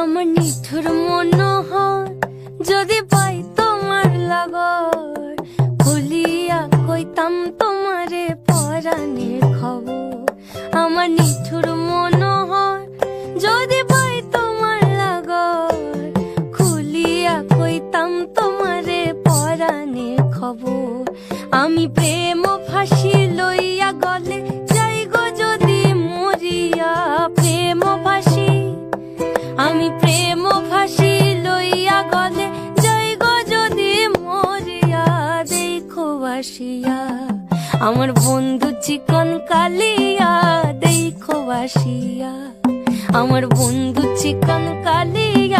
আমার নিঠুর মনোহর, যদি পাই তোমার লাগর খুলিয়া কইতাম তোমারে পরাণের খবর। আমার নিঠুর মনোহর, যদি পাই তোমার লাগর, খুলিয়া কইতাম তোমারে পরাণের খবর। আমি প্রেম ফাঁসি লইয়া গলে আমি প্রেম ফাঁসি লইয়া গলে গো যদি মরিয়া, দেখো বাসিয়া। আমার বন্ধু চিকন কালিয়া, দেখো বাসিয়া। আমার বন্ধু চিকন কালিয়া